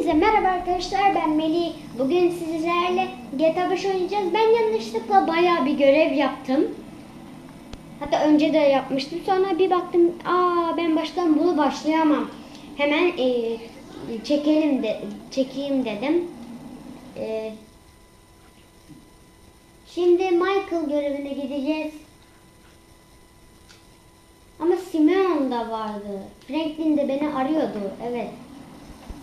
Hepinize merhaba arkadaşlar ben Melih. Bugün sizlerle GTA 5 oynayacağız. Ben yanlışlıkla bayağı bir görev yaptım. Hatta önce de yapmıştım. Sonra bir baktım aa ben baştan bunu başlayamam. Hemen e, çekelim de çekeyim dedim. E, şimdi Michael görevine gideceğiz. Ama Simeon da vardı. Franklin de beni arıyordu. Evet.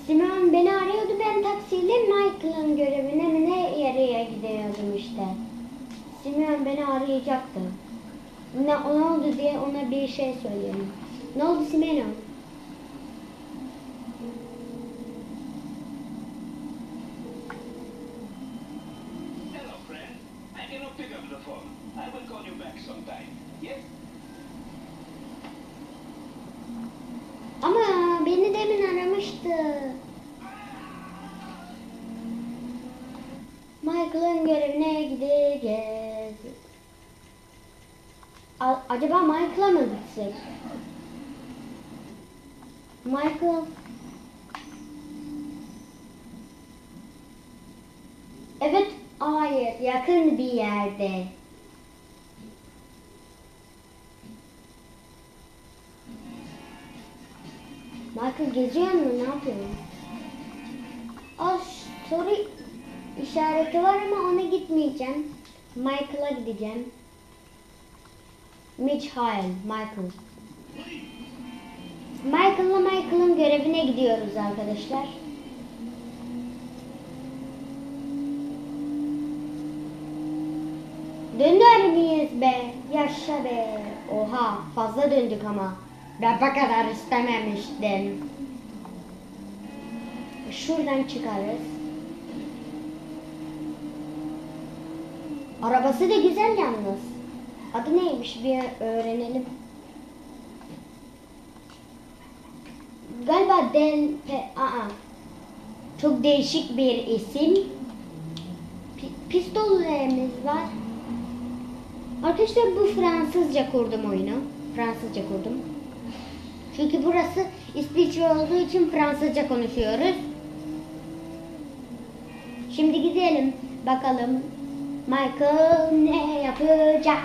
Simeon beni arıyordu. Ben taksiyle Michael'ın görevine mi ne yere gidiyordum işte. Simeon beni arayacaktı. Ne, ne oldu diye ona bir şey söyleyeyim. Ne oldu Simeon? Aramıştı. Michael'ın görevine gideceğiz. A- acaba Michael'a mı gitsek? Michael... Evet, hayır, yakın bir yerde. Michael geziyor mu? Ne yapıyor? Aa, soru işareti var ama ona gitmeyeceğim. Michael'a gideceğim. Michael, Michael. Michael'la Michael'ın görevine gidiyoruz arkadaşlar. Döner miyiz be? Yaşa be. Oha fazla döndük ama. Bu kadar istememiştim. Şuradan çıkarız. Arabası da güzel yalnız. Adı neymiş bir öğrenelim. Galiba Del Pe Aa. Çok değişik bir isim. Pi- Pistollerimiz var. Arkadaşlar bu Fransızca kurdum oyunu. Fransızca kurdum. Çünkü burası İsviçre olduğu için Fransızca konuşuyoruz. Şimdi gidelim bakalım Michael ne yapacak?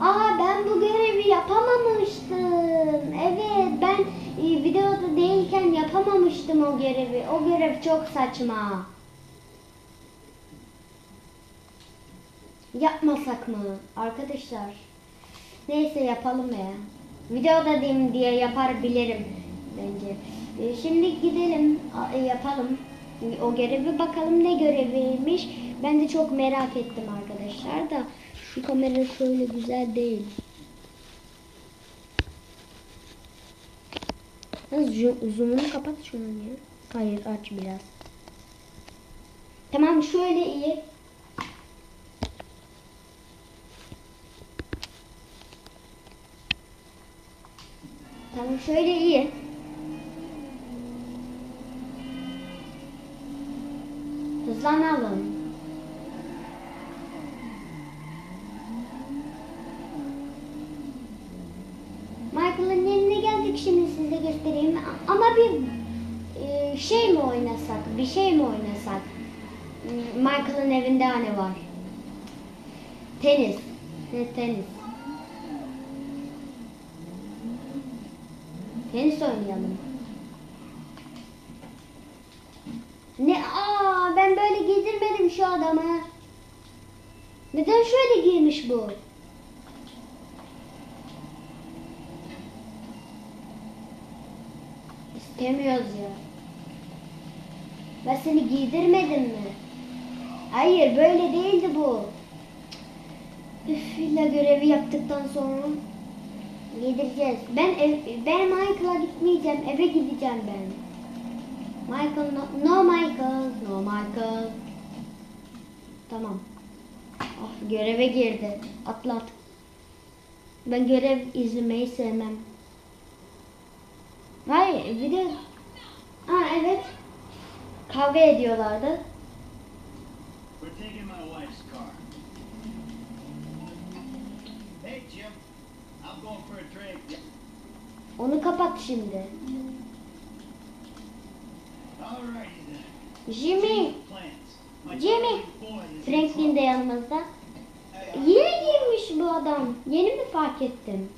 Aa ben bu görevi yapamamıştım. Evet ben e, videoda değilken yapamamıştım o görevi. O görev çok saçma. Yapmasak mı arkadaşlar? Neyse yapalım ya. Videoda değilim diye yapabilirim bence. Ee, Şimdi gidelim e, yapalım. O görevi bakalım ne göreviymiş. Ben de çok merak ettim arkadaşlar da. Şu kamera şöyle güzel değil. Zoom'unu kapat şunun ya. Hayır aç biraz. Tamam şöyle iyi. Tamam şöyle iyi. Hızlanalım. Michael'ın yerine geldik şimdi size göstereyim. Ama bir e, şey mi oynasak? Bir şey mi oynasak? Hmm, Michael'ın evinde hani var. Tenis. Tenis? Tenis oynayalım. Ne? Aa ben böyle giydirmedim şu adamı. Neden şöyle giymiş bu? İstemiyoruz ya. Ben seni giydirmedim mi? Hayır böyle değildi bu. Üf illa görevi yaptıktan sonra Giydireceğiz. Ben ev, ben Michael'a gitmeyeceğim. Eve gideceğim ben. Michael no, no Michael. No Michael. Tamam. Ah göreve girdi. Atlat. Ben görev izlemeyi sevmem. Hayır bir de Ha evet. Kavga ediyorlardı. Hey, Jim. Onu kapat şimdi. Jimmy. Jimmy. Franklin de yanımızda. Yeni girmiş bu adam. Yeni mi fark one.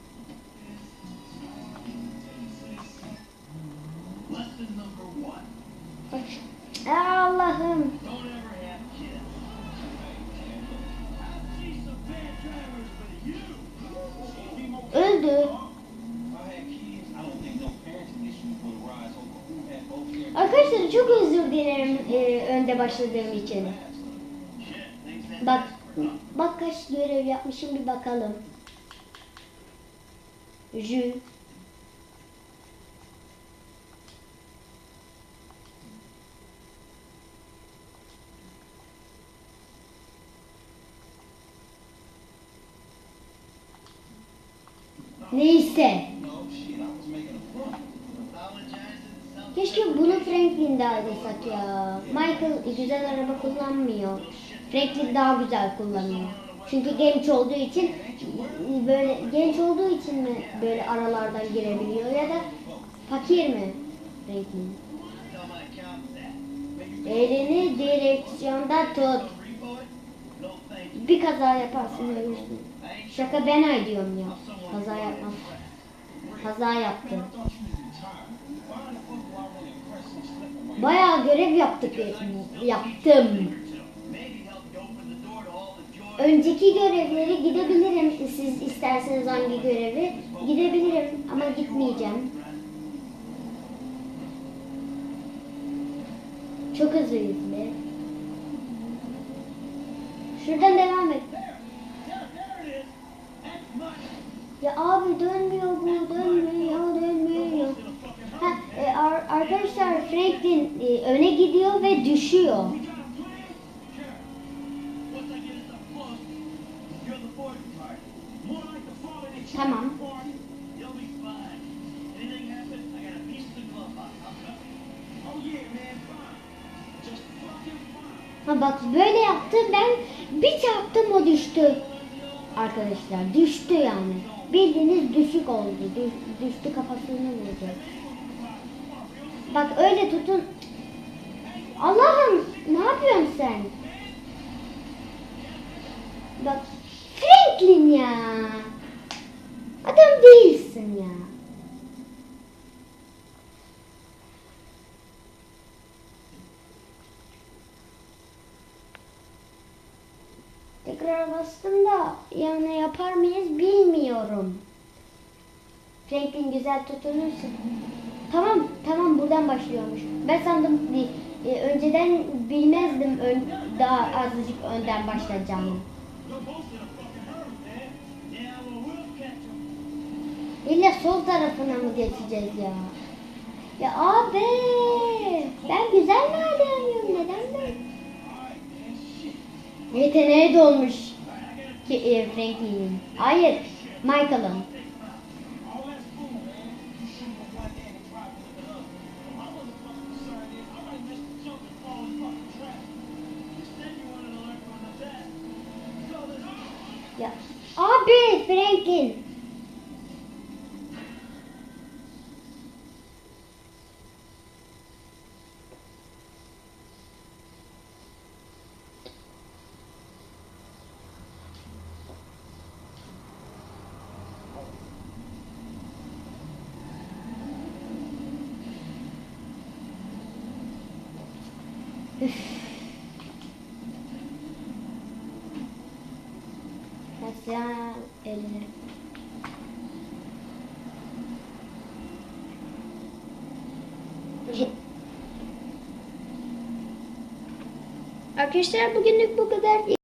Allah'ım. E, önde başladığım için. Bak, bak kaç görev yapmışım bir bakalım. Jü. Neyse. Keşke bunu Franklin'de alırsak ya. Michael güzel araba kullanmıyor. Franklin daha güzel kullanıyor. Çünkü genç olduğu için böyle genç olduğu için mi böyle aralardan girebiliyor ya da fakir mi Franklin? Elini direksiyonda tut. Bir kaza yaparsın ölürsün. Şaka ben ay diyorum ya. Kaza yapmam. Kaza yaptım. Bayağı görev yaptık yaptım. Önceki görevleri gidebilirim. Siz isterseniz hangi görevi gidebilirim ama gitmeyeceğim. Çok hızlıyız be. Şuradan devam et. Ya abi dönmüyor bu, dönmüyor, dönmüyor. Arkadaşlar Franklin e, öne gidiyor ve düşüyor. Tamam. Ha bak böyle yaptı ben bir çarptım o düştü. Arkadaşlar düştü yani. Bildiğiniz düşük oldu. Düş- düştü kafasını vurdu. Bak öyle tutun. Allah'ım ne yapıyorsun sen? Bak Franklin ya. Adam değilsin ya. Tekrar bastım da yani yapar mıyız bilmiyorum. Franklin güzel tutunursun. Tamam, tamam buradan başlıyormuş. Ben sandım e, e, önceden bilmezdim ön, daha azıcık önden başlayacağımı. İlla sol tarafına mı geçeceğiz ya? Ya abi, ben güzel alıyorum? Neden ben? Yeteneği dolmuş ki e, Franklin'in. Hayır, Michael'ın. Franklin. Mesela eline. Arkadaşlar bugünlük bu kadar.